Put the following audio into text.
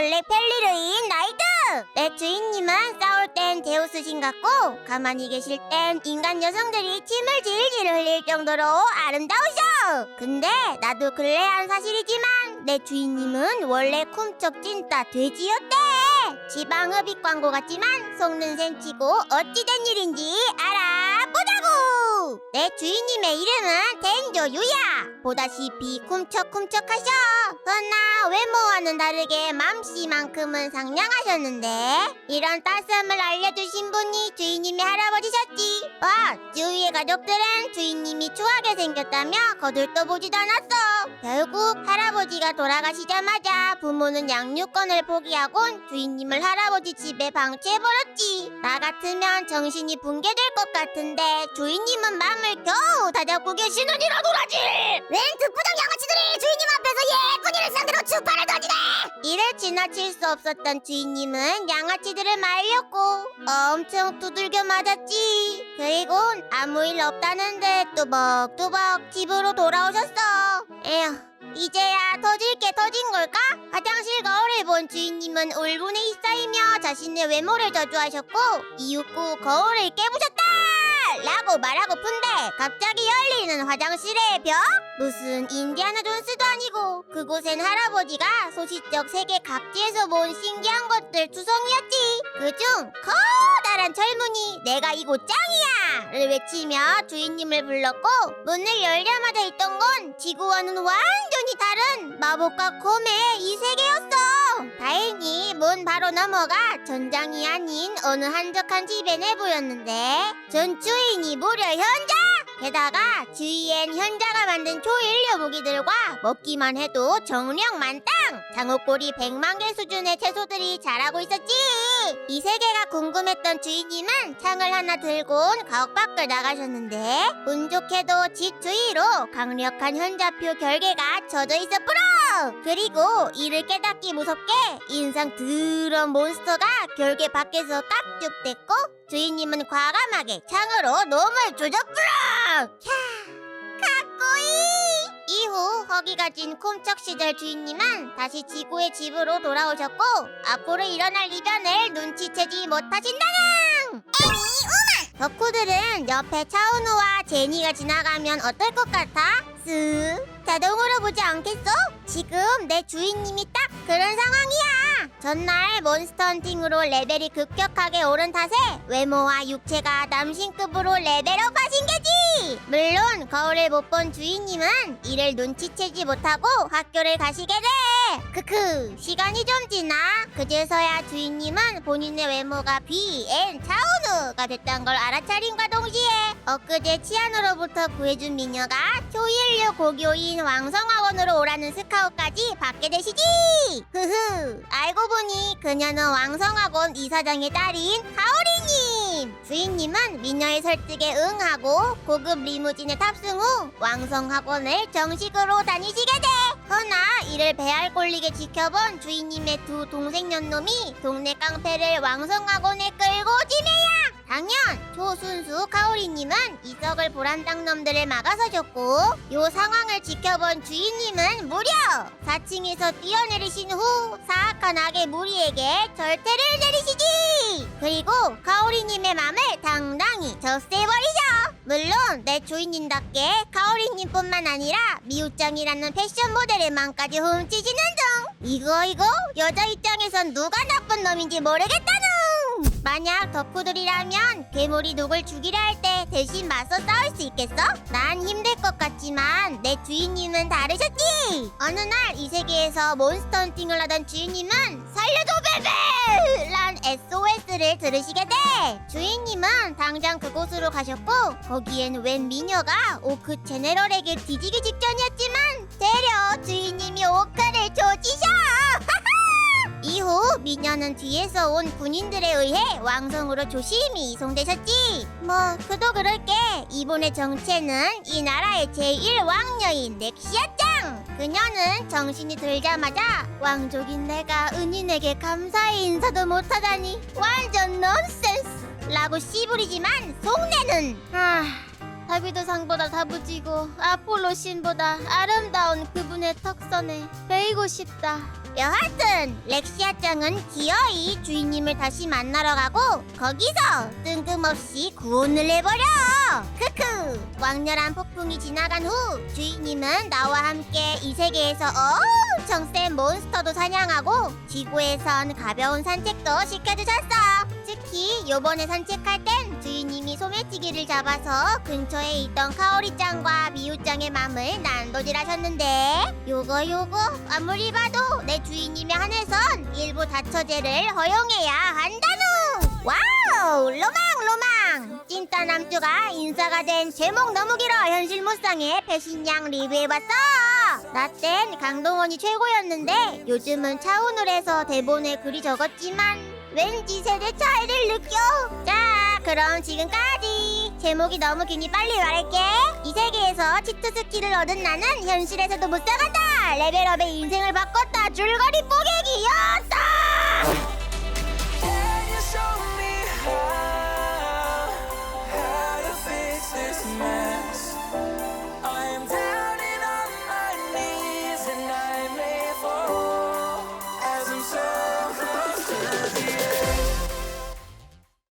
블랙 펠리르인 나이트! 내 주인님은 싸울 땐 제우스 신 같고 가만히 계실 땐 인간 여성들이 침을 질질 흘릴 정도로 아름다우셔! 근데 나도 근래한 사실이지만 내 주인님은 원래 쿰쩍 찐따 돼지였대! 지방 흡입 광고 같지만 속는 셈치고 어찌된 일인지 알아보자고! 내 주인님의 이름은 덴조 유야! 보다시피 쿰척쿰척하셔! 그러나 외모와는 다르게 맘씨만큼은 상냥하셨는데 이런 따스함을 알려주신 분이 주인님의 할아버지셨지 뭐 주위의 가족들은 주인님이 추하게 생겼다며 거들떠보지도 않았어 결국 할아버지가 돌아가시자마자 부모는 양육권을 포기하곤 주인님을 할아버지 집에 방치해버렸지 나 같으면 정신이 붕괴될 것 같은데 주인님은 마음을 겨우 다잡고 계시느니라도라지 웬 듣부정 양아치들이 주인님 앞에서 예쁜이를 상대로 주파를 던지네 이를 지나칠 수 없었던 주인님은 양아치들을 말렸고 엄청 두들겨 맞았지 그리고 아무 일 없다는데 뚜벅뚜벅 집으로 돌아오셨어 에휴 이제야 터질 게 터진 걸까? 화장실 거울을 본 주인님은 울분에 휩싸이며 자신의 외모를 저주하셨고 이윽고 거울을 깨부셨다! 라고 말하고픈데 갑자기 열리는 화장실의 벽? 무슨 인디아나 존스도 아니고 그곳엔 할아버지가 소시적 세계 각지에서 모은 신기한 것들 투성이었지 그중 커다란 철문이 내가 이곳 짱이야! 를 외치며 주인님을 불렀고 문을 열자마자 있던 건 지구와는 완전히 다른 마법과 콤의 이 세계였어 다행히 문 바로 넘어가 전장이 아닌 어느 한적한 집에 내보였는데 전 주인이 무려 현자! 게다가 주위엔 현자가 만든 초일류 무기들과 먹기만 해도 정력 만땅! 장어꼬리 100만 개 수준의 채소들이 자라고 있었지! 이 세계가 궁금했던 주인님은 창을 하나 들고 가옥 밖을 나가셨는데 운 좋게도 집 주위로 강력한 현자표 결계가 젖어 있었구나! 그리고 이를 깨닫기 무섭게 인상 더러운 몬스터가 결계 밖에서 깍죽댔고 주인님은 과감하게 창으로 놈을 조졌구나! 캬, 가꼬이! 이후 허기가 진 콤척 시절 주인님은 다시 지구의 집으로 돌아오셨고 앞으로 일어날 이변을 눈치채지 못하신다냥! 애니 우만! 덕후들은 옆에 차은우와 제니가 지나가면 어떨 것 같아? 쓱 자동으로 보지 않겠어? 지금 내 주인님이 딱 그런 상황이야 전날 몬스터 헌팅으로 레벨이 급격하게 오른 탓에 외모와 육체가 남신급으로 레벨업 하신 게지! 물론 거울을 못 본 주인님은 이를 눈치채지 못하고 학교를 가시게 돼! 크크 시간이 좀 지나. 그제서야 주인님은 본인의 외모가 비엔 차은우 가 됐던 걸 알아차림과 동시에 엊그제 치안으로부터 구해준 미녀가 초일류 고교인 왕성학원으로 오라는 스카웃까지 받게 되시지. 흐흐. 알고 보니 그녀는 왕성학원 이사장의 딸인 가오리님. 주인님은 미녀의 설득에 응하고 고급 리무진에 탑승 후 왕성학원을 정식으로 다니시게 돼. 허나 이를 배알 꼴리게 지켜본 주인님의 두 동생 연놈이 동네 깡패를 왕성학원에 끌고 당연! 초순수 카오리님은 이석을 보란당 놈들을 막아서줬고 요 상황을 지켜본 주인님은 무려 4층에서 뛰어내리신 후 사악한 악의 무리에게 절퇴를 내리시지! 그리고 카오리님의 맘을 당당히 접수해버리죠! 물론 내 주인님답게 카오리님뿐만 아니라 미우짱이라는 패션 모델의 맘까지 훔치시는 등 이거 이거? 여자 입장에선 누가 나쁜 놈인지 모르겠다는 만약 덕후들이라면 괴물이 누굴 죽이려 할 때 대신 맞서 싸울 수 있겠어? 난 힘들 것 같지만 내 주인님은 다르셨지 어느 날 이 세계에서 몬스터 헌팅을 하던 주인님은 살려줘 베베! 란 SOS를 들으시게 돼 주인님은 당장 그곳으로 가셨고 거기엔 웬 미녀가 오크 제네럴에게 뒤지기 직전이었지만 되려 주인님이 오크를 조지셔 이후 미녀는 뒤에서 온 군인들에 의해 왕성으로 조심히 이송되셨지. 뭐 그도 그럴게. 이번의 정체는 이 나라의 제1왕녀인 넥시아짱. 그녀는 정신이 들자마자 왕족인 내가 은인에게 감사의 인사도 못하다니 완전 넌센스. 라고 씨부리지만 속내는 아 다비드 상보다 다부지고 아폴로 신보다 아름다운 그분의 턱선에 베이고 싶다. 여하튼 렉시아 짱은 기어이 주인님을 다시 만나러 가고 거기서 뜬금없이 구원을 해버려. 크크. 왕렬한 폭풍이 지나간 후 주인님은 나와 함께 이 세계에서 엄청 센 몬스터도 사냥하고 지구에선 가벼운 산책도 시켜주셨어 특히 요번에 산책할 땐 주인님이 소매치기를 잡아서 근처에 있던 카오리짱과 미우짱의 맘을 난도질하셨는데. 요거 요거 아무리 봐도 내 주인님에 한해선 일부 다처제를 허용해야 한다누! 와우! 로망 로망! 찐따 남주가 인싸가 된 제목 너무 길어 현실 무쌍의 배신양 리뷰해봤어 나 땐 강동원이 최고였는데 요즘은 차은우 해서 대본에 글이 적었지만 왠지 세대 차이를 느껴. 자 그럼 지금까지 제목이 너무 기니 빨리 말할게. 이 세계에서 치트 스킬을 얻은 나는 현실에서도 못 살았다. 레벨업에 인생을 바꿨다. 줄거리 뽀개기야